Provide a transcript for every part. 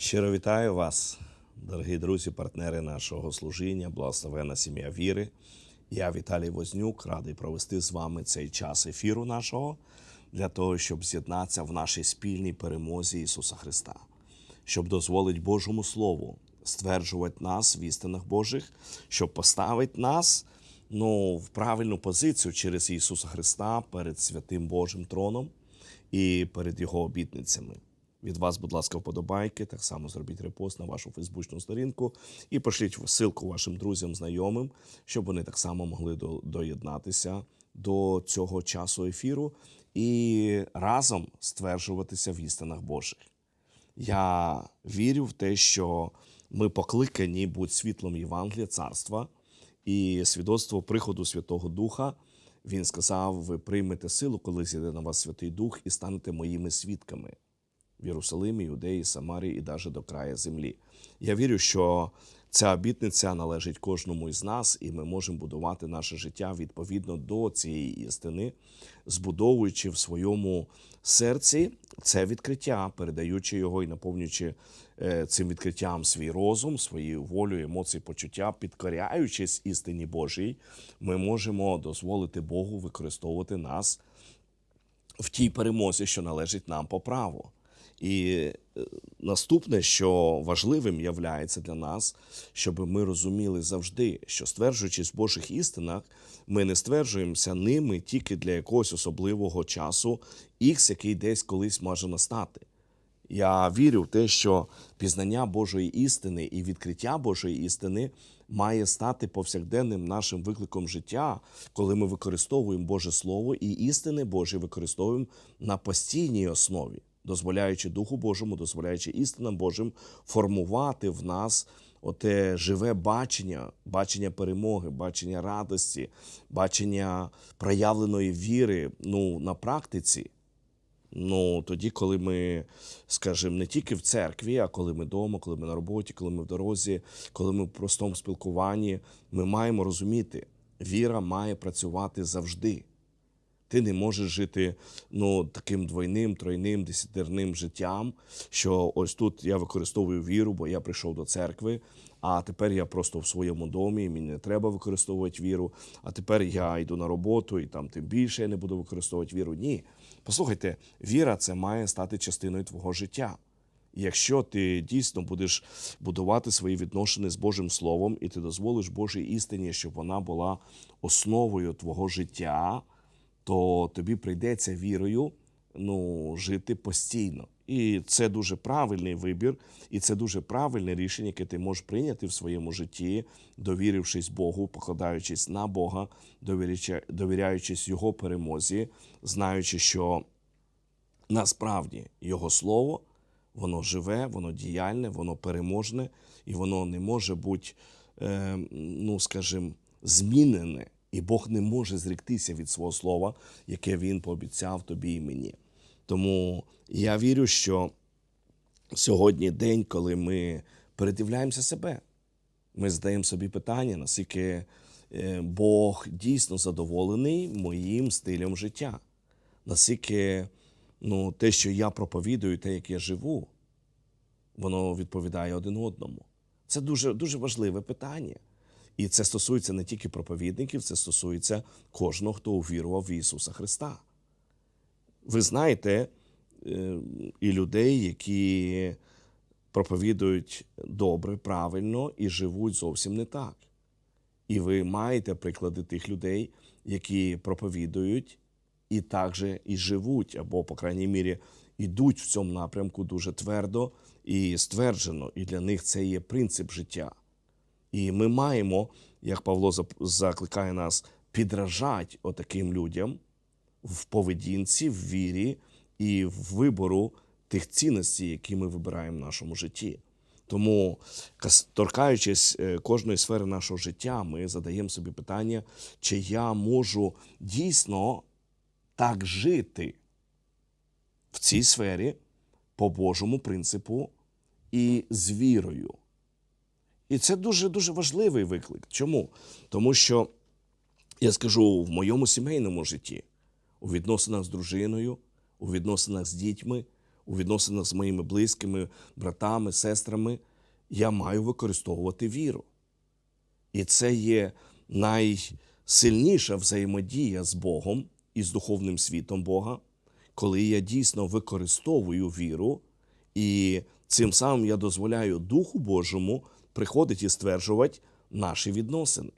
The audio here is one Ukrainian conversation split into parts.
Щиро вітаю вас, дорогі друзі, партнери нашого служіння, благословена сім'я віри. Я Віталій Вознюк, радий провести з вами цей час ефіру нашого для того, щоб з'єднатися в нашій спільній перемозі Ісуса Христа, щоб дозволить Божому Слову стверджувати нас в істинах Божих, щоб поставити нас ну, в правильну позицію через Ісуса Христа перед святим Божим троном і перед Його обітницями. Від вас, будь ласка, вподобайки. Так само зробіть репост на вашу фейсбучну сторінку і пошліть ссылку вашим друзям, знайомим, щоб вони так само могли до- доєднатися до цього часу ефіру і разом стверджуватися в істинах Божих. Я вірю в те, що ми покликані бути світлом Євангелія, царства і свідоцтво приходу Святого Духа. Він сказав: ви приймете силу, коли зійде на вас Святий Дух, і станете моїми свідками в Єрусалимі, Юдеї, Самарії і навіть до краю землі. Я вірю, що ця обітниця належить кожному із нас, і ми можемо будувати наше життя відповідно до цієї істини, збудовуючи в своєму серці це відкриття, передаючи його і наповнюючи е, цим відкриттям свій розум, свою волю, емоції, почуття, підкоряючись істині Божій, ми можемо дозволити Богу використовувати нас в тій перемозі, що належить нам по праву. І е, наступне, що важливим являється для нас, щоб ми розуміли завжди, що стверджуючись в Божих істинах, ми не стверджуємося ними тільки для якогось особливого часу, ікс, який десь колись може настати. Я вірю в те, що пізнання Божої істини і відкриття Божої істини має стати повсякденним нашим викликом життя, коли ми використовуємо Боже Слово і істини Божі використовуємо на постійній основі, дозволяючи Духу Божому, дозволяючи істинам Божим формувати в нас оте живе бачення, бачення перемоги, бачення радості, бачення проявленої віри ну, на практиці. Ну, тоді, коли ми, скажімо, не тільки в церкві, а коли ми вдома, коли ми на роботі, коли ми в дорозі, коли ми в простому спілкуванні, ми маємо розуміти, віра має працювати завжди. Ти не можеш жити ну, таким двойним, тройним, десятирним життям, що ось тут я використовую віру, бо я прийшов до церкви, а тепер я просто в своєму домі, і мені не треба використовувати віру, а тепер я йду на роботу, і там тим більше я не буду використовувати віру. Ні. Послухайте, віра це має стати частиною твого життя. Якщо ти дійсно будеш будувати свої відносини з Божим Словом, і ти дозволиш Божій істині, щоб вона була основою твого життя, то тобі прийдеться вірою ну, жити постійно. І це дуже правильний вибір, і це дуже правильне рішення, яке ти можеш прийняти в своєму житті, довірившись Богу, покладаючись на Бога, довіряючись Його перемозі, знаючи, що насправді Його Слово, воно живе, воно діяльне, воно переможне, і воно не може бути, е, ну скажімо, змінене. І Бог не може зріктися від свого слова, яке Він пообіцяв тобі і мені. Тому я вірю, що сьогодні день, коли ми передивляємося себе, ми задаємо собі питання, наскільки е, Бог дійсно задоволений моїм стилем життя, наскільки ну, те, що я проповідую, те, як я живу, воно відповідає один одному. Це дуже, дуже важливе питання. І це стосується не тільки проповідників, це стосується кожного, хто увірував в Ісуса Христа. Ви знаєте е, і людей, які проповідують добре, правильно і живуть зовсім не так. І ви маєте приклади тих людей, які проповідують і також і живуть, або, по крайній мірі, ідуть в цьому напрямку дуже твердо і стверджено. І для них це є принцип життя. І ми маємо, як Павло закликає нас, підражати отаким людям в поведінці, в вірі і в вибору тих цінностей, які ми вибираємо в нашому житті. Тому, торкаючись е, кожної сфери нашого життя, ми задаємо собі питання, чи я можу дійсно так жити в цій сфері по Божому принципу і з вірою. І це дуже дуже важливий виклик. Чому? Тому що я скажу в моєму сімейному житті, у відносинах з дружиною, у відносинах з дітьми, у відносинах з моїми близькими, братами, сестрами, я маю використовувати віру. І це є найсильніша взаємодія з Богом і з духовним світом Бога, коли я дійсно використовую віру, і цим самим я дозволяю Духу Божому приходити і стверджувати наші відносини.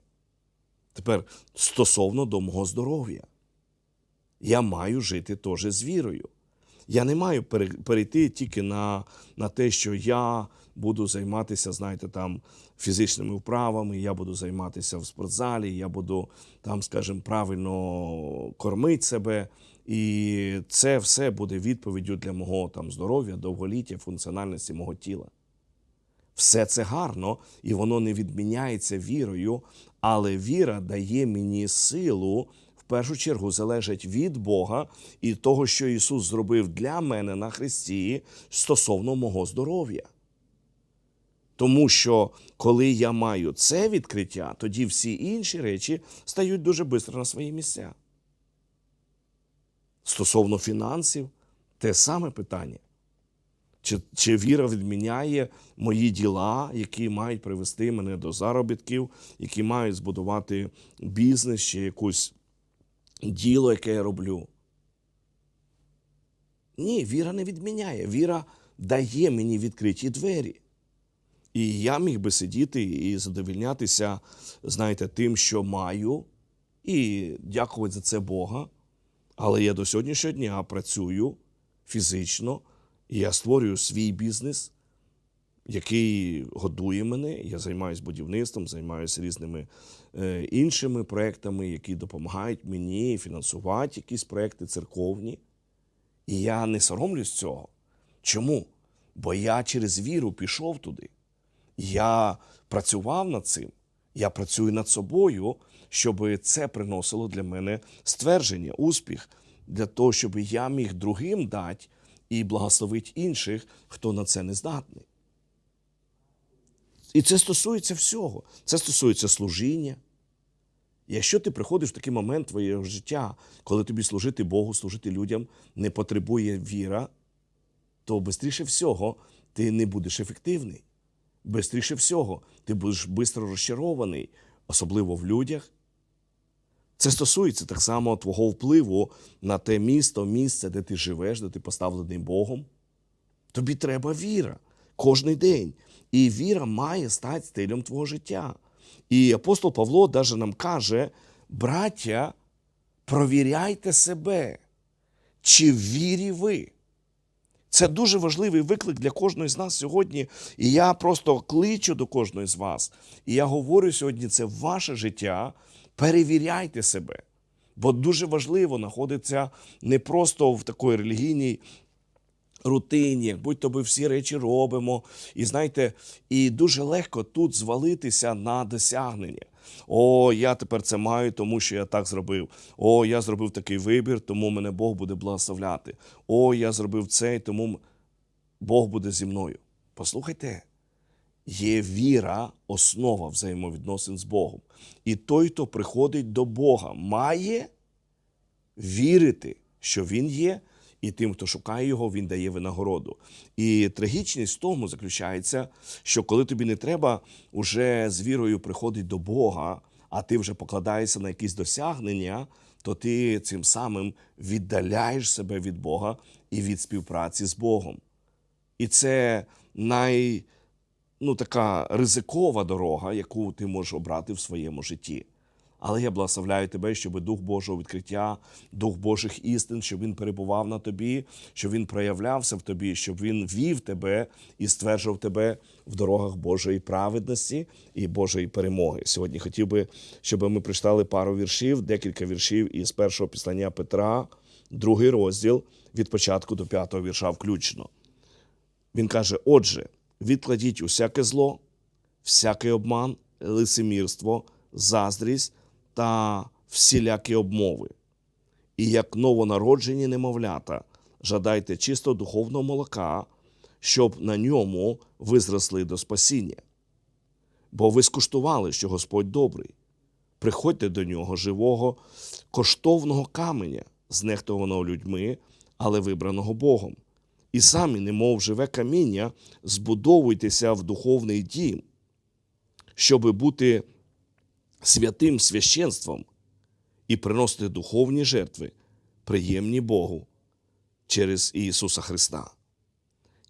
Тепер стосовно до мого здоров'я, я маю жити теж з вірою. Я не маю перейти тільки на, на те, що я буду займатися, знаєте, там фізичними вправами, я буду займатися в спортзалі, я буду там, скажімо, правильно кормити себе. І це все буде відповіддю для мого там здоров'я, довголіття, функціональності мого тіла. Все це гарно, і воно не відміняється вірою, але віра дає мені силу, в першу чергу залежить від Бога і того, що Ісус зробив для мене на Христі стосовно мого здоров'я. Тому що коли я маю це відкриття, тоді всі інші речі стають дуже швидко на свої місця. Стосовно фінансів, те саме питання. Чи, чи віра відміняє мої діла, які мають привести мене до заробітків, які мають збудувати бізнес чи якусь діло, яке я роблю? Ні, віра не відміняє. Віра дає мені відкриті двері. І я міг би сидіти і задовільнятися, знаєте, тим, що маю, і дякувати за це Бога. Але я до сьогоднішнього дня працюю фізично, і я створюю свій бізнес, який годує мене. Я займаюся будівництвом, займаюся різними е, іншими проектами, які допомагають мені фінансувати якісь проекти церковні. І я не соромлюсь цього. Чому? Бо я через віру пішов туди. Я працював над цим. Я працюю над собою, щоб це приносило для мене ствердження, успіх, для того, щоб я міг другим дати і благословити інших, хто на це не здатний. І це стосується всього. Це стосується служіння. Якщо ти приходиш в такий момент твоєго життя, коли тобі служити Богу, служити людям не потребує віра, то швидше всього ти не будеш ефективний. Бистріше всього, ти будеш швидко розчарований, особливо в людях. Це стосується так само твого впливу на те місто, місце, де ти живеш, де ти поставлений Богом. Тобі треба віра кожен день. І віра має стати стилем твого життя. І апостол Павло навіть нам каже: браття, провіряйте себе, чи в вірі ви. Це дуже важливий виклик для кожної з нас сьогодні. І я просто кличу до кожної з вас. І я говорю сьогодні, це ваше життя. Перевіряйте себе. Бо дуже важливо знаходитися не просто в такій релігійній рутині, як будь-то ми всі речі робимо. І знаєте, і дуже легко тут звалитися на досягнення. О, я тепер це маю, тому що я так зробив. О, я зробив такий вибір, тому мене Бог буде благословляти. О, я зробив це, тому Бог буде зі мною. Послухайте, є віра, основа взаємовідносин з Богом. І той, хто приходить до Бога, має вірити, що Він є, і тим, хто шукає його, він дає винагороду. І трагічність в тому заключається, що коли тобі не треба уже з вірою приходити до Бога, а ти вже покладаєшся на якісь досягнення, то ти цим самим віддаляєш себе від Бога і від співпраці з Богом. І це най, ну, така ризикова дорога, яку ти можеш обрати в своєму житті. Але я благословляю тебе, щоб Дух Божого відкриття, Дух Божих істин, щоб він перебував на тобі, щоб він проявлявся в тобі, щоб він вів тебе і стверджував тебе в дорогах Божої праведності і Божої перемоги. Сьогодні хотів би, щоб ми прочитали пару віршів, декілька віршів із першого післання Петра, другий розділ від початку до п'ятого вірша включно. Він каже: Отже, відкладіть усяке зло, всякий обман, лицемірство, заздрість та всілякі обмови. І як новонароджені немовлята, жадайте чисто духовного молока, щоб на ньому ви зросли до спасіння. Бо ви скуштували, що Господь добрий. Приходьте до нього живого, коштовного каменя, знехтованого людьми, але вибраного Богом. І самі, немов живе каміння, збудовуйтеся в духовний дім, щоби бути святим священством і приносити духовні жертви, приємні Богу через Ісуса Христа.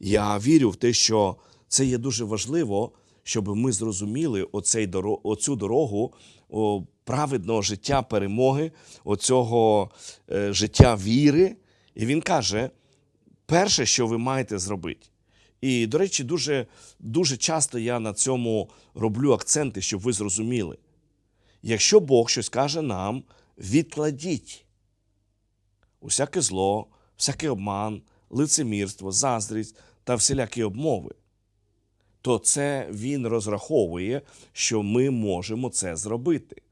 Я вірю в те, що це є дуже важливо, щоб ми зрозуміли оцей оцю дорогу праведного життя перемоги, оцього е, життя віри. І він каже: перше, що ви маєте зробити. І, до речі, дуже, дуже часто я на цьому роблю акценти, щоб ви зрозуміли. Якщо Бог щось каже нам, відкладіть усяке зло, всякий обман, лицемірство, заздрість та всілякі обмови, то це він розраховує, що ми можемо це зробити.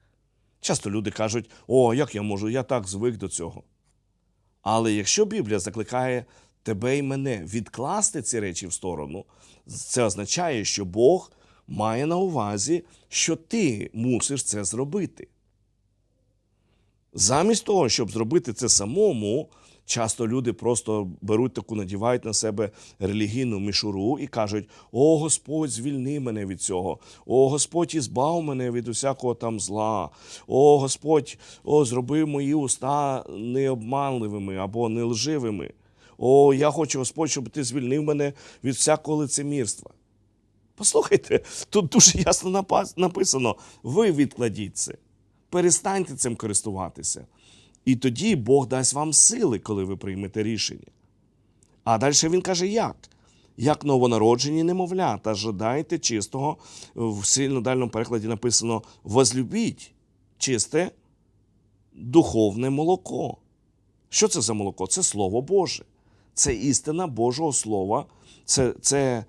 Часто люди кажуть: о, як я можу, я так звик до цього. Але якщо Біблія закликає тебе і мене відкласти ці речі в сторону, це означає, що Бог має на увазі, що ти мусиш це зробити. Замість того, щоб зробити це самому, часто люди просто беруть таку, надівають на себе релігійну мішуру і кажуть: О Господь, звільни мене від цього, о Господь, ізбав мене від усякого там зла, о Господь, о, зроби мої уста необманливими або нелживими. О, я хочу, Господь, щоб ти звільнив мене від всякого лицемірства. Послухайте, тут дуже ясно написано: ви відкладіть це, перестаньте цим користуватися. І тоді Бог дасть вам сили, коли ви приймете рішення. А далі він каже, як? Як новонароджені немовлята, жадайте чистого, в сильнодальному перекладі написано возлюбіть чисте духовне молоко. Що це за молоко? Це Слово Боже. Це істина Божого Слова. Це, це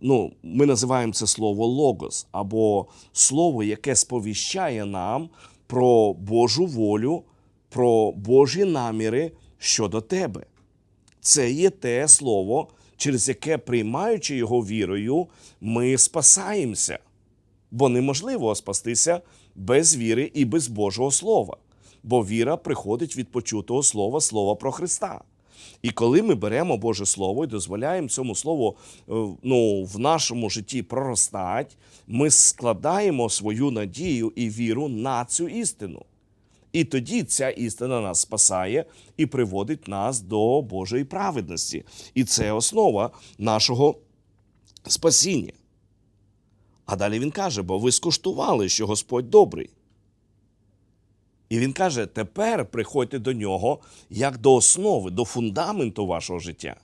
ну, ми називаємо це слово логос, або слово, яке сповіщає нам про Божу волю, про Божі наміри щодо тебе. Це є те слово, через яке, приймаючи його вірою, ми спасаємося. Бо неможливо спастися без віри і без Божого Слова. Бо віра приходить від почутого слова, слова про Христа. І коли ми беремо Боже Слово і дозволяємо цьому слову е, ну, в нашому житті проростати, ми складаємо свою надію і віру на цю істину. І тоді ця істина нас спасає і приводить нас до Божої праведності. І це основа нашого спасіння. А далі він каже: бо ви скуштували, що Господь добрий. І він каже: тепер приходьте до нього як до основи, до фундаменту вашого життя.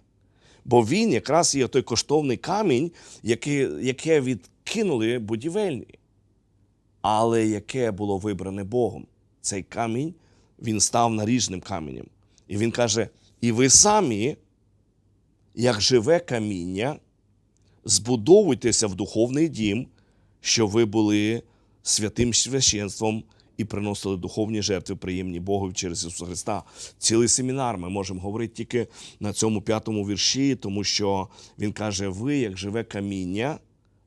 Бо він якраз є той коштовний камінь, який, яке відкинули будівельні, але яке було вибране Богом. Цей камінь він став наріжним каменем. І він каже: і ви самі, як живе каміння, збудовуйтеся в духовний дім, що ви були святим священством і приносили духовні жертви, приємні Богу через Ісуса Христа. Цілий семінар ми можемо говорити тільки на цьому п'ятому вірші, тому що Він каже: ви, як живе каміння,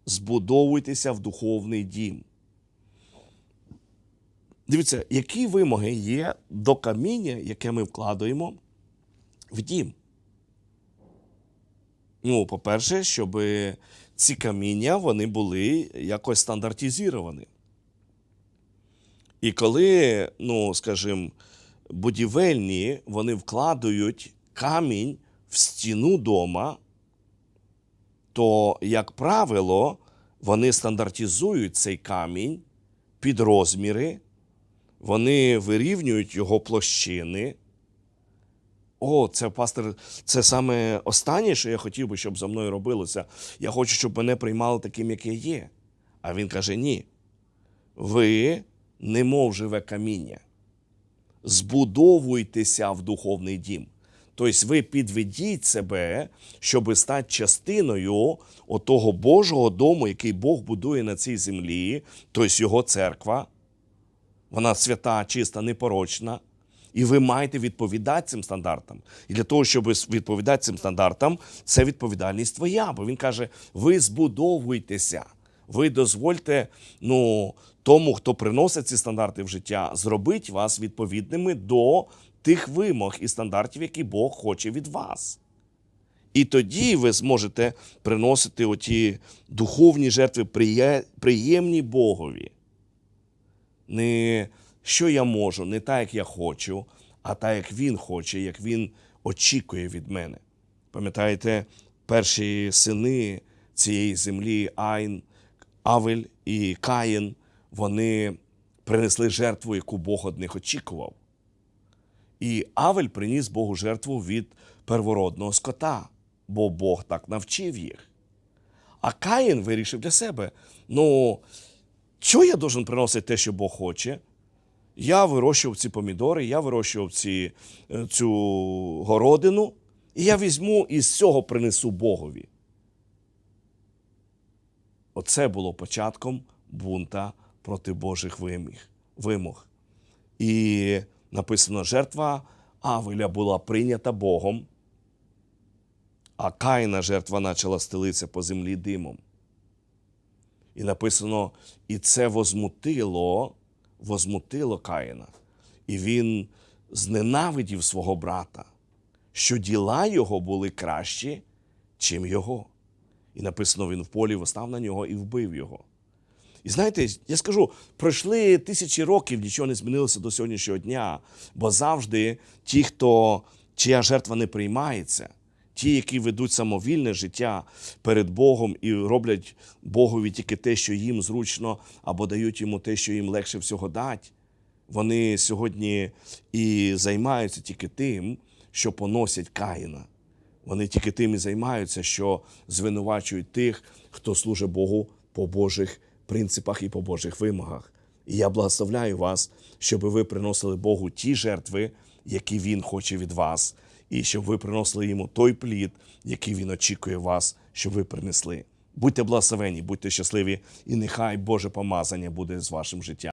збудовуйтеся в духовний дім. Дивіться, які вимоги є до каміння, яке ми вкладаємо в дім. Ну, по-перше, щоб ці каміння вони були якось стандартизовані. І коли, ну, скажімо, будівельні вони вкладають камінь в стіну дома, то, як правило, вони стандартизують цей камінь під розміри, вони вирівнюють його площини. О, це пастор, це саме останнє, що я хотів би, щоб за мною робилося. Я хочу, щоб мене приймали таким, як я є. А він каже: ні. Ви, немов живе каміння, збудовуйтеся в духовний дім. Тобто ви підведіть себе, щоб стати частиною отого Божого дому, який Бог будує на цій землі, тобто його церква. Вона свята, чиста, непорочна. І ви маєте відповідати цим стандартам. І для того, щоб відповідати цим стандартам, це відповідальність твоя. Бо він каже: ви збудовуйтеся, ви дозвольте ну, тому, хто приносить ці стандарти в життя, зробити вас відповідними до тих вимог і стандартів, які Бог хоче від вас. І тоді ви зможете приносити оті духовні жертви приємні Богові. Не що я можу, не так, як я хочу, а так, як Він хоче, як Він очікує від мене. Пам'ятаєте, перші сини цієї землі, Айн, Авель і Каїн, вони принесли жертву, яку Бог від них очікував. І Авель приніс Богу жертву від первородного скота, бо Бог так навчив їх. А Каїн вирішив для себе: ну, чого я должен приносити те, що Бог хоче? Я вирощував ці помідори, я вирощував ці, е, цю городину, і я візьму і з цього принесу Богові. Оце було початком бунта проти Божих вимог. І написано, жертва Авеля була прийнята Богом, а Каїна жертва почала стелитися по землі димом. І написано, і це возмутило, возмутило Каїна. І він зненавидів свого брата, що діла його були кращі, чим його. І написано, він в полі восстав на нього і вбив його. І знаєте, я скажу, пройшли тисячі років, нічого не змінилося до сьогоднішнього дня, бо завжди ті, хто чия жертва не приймається, ті, які ведуть самовільне життя перед Богом і роблять Богові тільки те, що їм зручно, або дають йому те, що їм легше всього дати, вони сьогодні і займаються тільки тим, що поносять Каїна. Вони тільки тим і займаються, що звинувачують тих, хто служить Богу по Божих принципах і по Божих вимогах. І я благословляю вас, щоб ви приносили Богу ті жертви, які Він хоче від вас, і щоб ви приносили йому той плід, який він очікує вас, щоб ви принесли. Будьте благословені, будьте щасливі, і нехай Боже помазання буде з вашим життям.